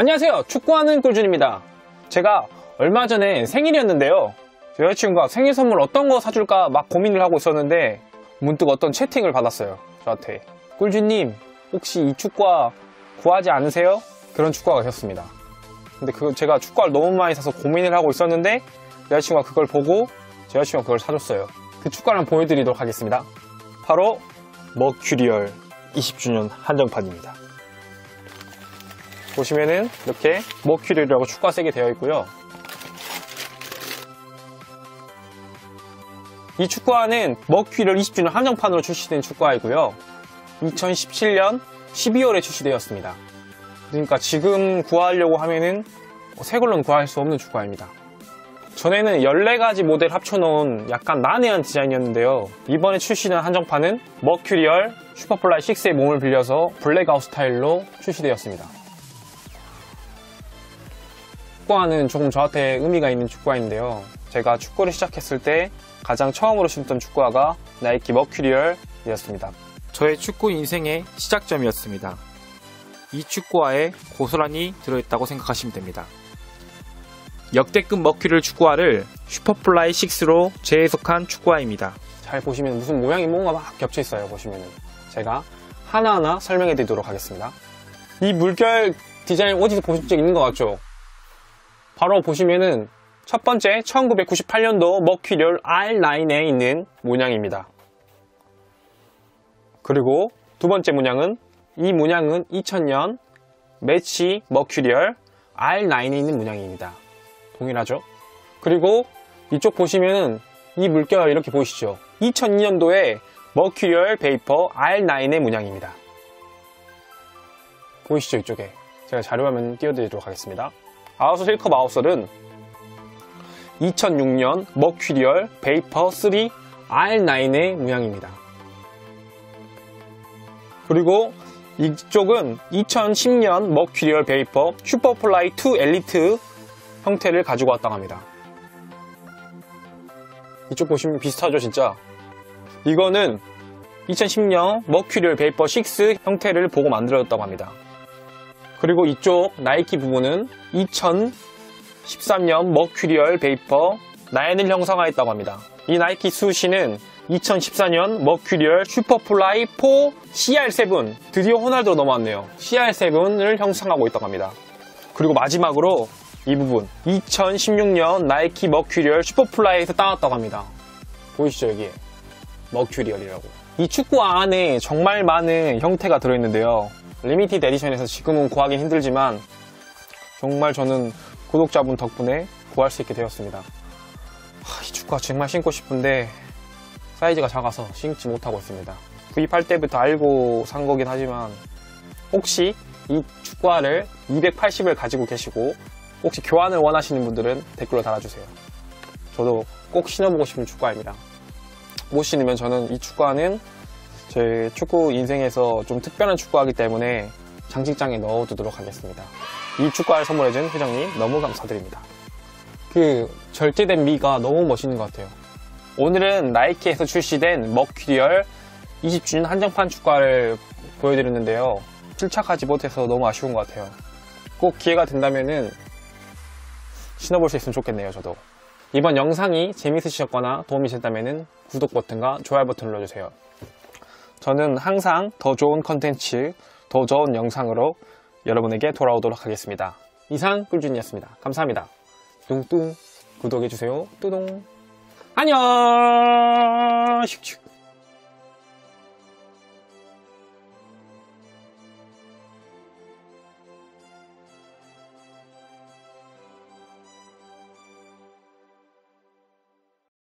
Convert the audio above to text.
안녕하세요. 축구하는 꿀준입니다. 제가 얼마 전에 생일이었는데요. 제 여자친구가 생일 선물 어떤 거 사줄까 막 고민을 하고 있었는데 문득 어떤 채팅을 받았어요. 저한테. 꿀준님, 혹시 이 축구화 구하지 않으세요? 그런 축구화가 있었습니다. 근데 그 제가 축구화를 너무 많이 사서 고민을 하고 있었는데 여자친구가 그걸 보고 제 여자친구가 그걸 사줬어요. 그 축구화를 보여드리도록 하겠습니다. 바로 머큐리얼 20주년 한정판입니다. 보시면은 이렇게 머큐리라고 축구화 색이 되어 있고요. 이 축구화는 머큐리얼 20주년 한정판으로 출시된 축구화이고요. 2017년 12월에 출시되었습니다. 그러니까 지금 구하려고 하면은 새 걸로는 구할 수 없는 축구화입니다. 전에는 14가지 모델 합쳐놓은 약간 난해한 디자인이었는데요. 이번에 출시된 한정판은 머큐리얼 슈퍼플라이 6의 몸을 빌려서 블랙아웃 스타일로 출시되었습니다. 축구화는 조금 저한테 의미가 있는 축구화인데요. 제가 축구를 시작했을 때 가장 처음으로 신던 축구화가 나이키 머큐리얼이었습니다. 저의 축구 인생의 시작점이었습니다. 이 축구화에 고스란히 들어있다고 생각하시면 됩니다. 역대급 머큐리얼 축구화를 슈퍼플라이 6로 재해석한 축구화입니다. 잘 보시면 무슨 모양이 뭔가 막 겹쳐 있어요. 보시면은 제가 하나하나 설명해 드리도록 하겠습니다. 이 물결 디자인 어디서 보신 적 있는 것 같죠? 바로 보시면은 첫 번째 1998년도 머큐리얼 R9에 있는 문양입니다. 그리고 두 번째 문양은 이 문양은 2000년 매치 머큐리얼 R9에 있는 문양입니다. 동일하죠? 그리고 이쪽 보시면은 이 물결 이렇게 보이시죠? 2002년도에 머큐리얼 베이퍼 R9의 문양입니다. 보이시죠? 이쪽에. 제가 자료화면 띄워드리도록 하겠습니다. 아웃솔 1컵 아웃솔은 2006년 머큐리얼 베이퍼 3 R9의 문양입니다. 그리고 이쪽은 2010년 머큐리얼 베이퍼 슈퍼플라이 2 엘리트 형태를 가지고 왔다고 합니다. 이쪽 보시면 비슷하죠, 진짜? 이거는 2010년 머큐리얼 베이퍼 6 형태를 보고 만들어졌다고 합니다. 그리고 이쪽 나이키 부분은 2013년 머큐리얼 베이퍼 9을 형성하였다고 합니다. 이 나이키 수시는 2014년 머큐리얼 슈퍼플라이 4 CR7 드디어 호날두로 넘어왔네요. CR7을 형성하고 있다고 합니다. 그리고 마지막으로 이 부분 2016년 나이키 머큐리얼 슈퍼플라이에서 따왔다고 합니다. 보이시죠 여기에 머큐리얼이라고 이 축구화 안에 정말 많은 형태가 들어있는데요. 리미티드 에디션에서 지금은 구하기 힘들지만 정말 저는 구독자분 덕분에 구할 수 있게 되었습니다. 하, 이 축구화 정말 신고 싶은데 사이즈가 작아서 신지 못하고 있습니다. 구입할 때부터 알고 산 거긴 하지만 혹시 이 축구화를 280을 가지고 계시고 혹시 교환을 원하시는 분들은 댓글로 달아주세요. 저도 꼭 신어보고 싶은 축구화입니다. 못 신으면 저는 이 축구화는 제 축구 인생에서 좀 특별한 축구화이기 때문에 장식장에 넣어두도록 하겠습니다. 이 축구화를 선물해준 회장님 너무 감사드립니다. 그 절제된 미가 너무 멋있는 것 같아요. 오늘은 나이키에서 출시된 머큐리얼 20주년 한정판 축구화를 보여드렸는데요. 실착하지 못해서 너무 아쉬운 것 같아요. 꼭 기회가 된다면은 신어볼 수 있으면 좋겠네요, 저도. 이번 영상이 재밌으셨거나 도움이 되셨다면 구독 버튼과 좋아요 버튼을 눌러주세요. 저는 항상 더 좋은 컨텐츠, 더 좋은 영상으로 여러분에게 돌아오도록 하겠습니다. 이상 꿀준이었습니다. 감사합니다. 뚱뚱 구독해주세요. 뚜둥 안녕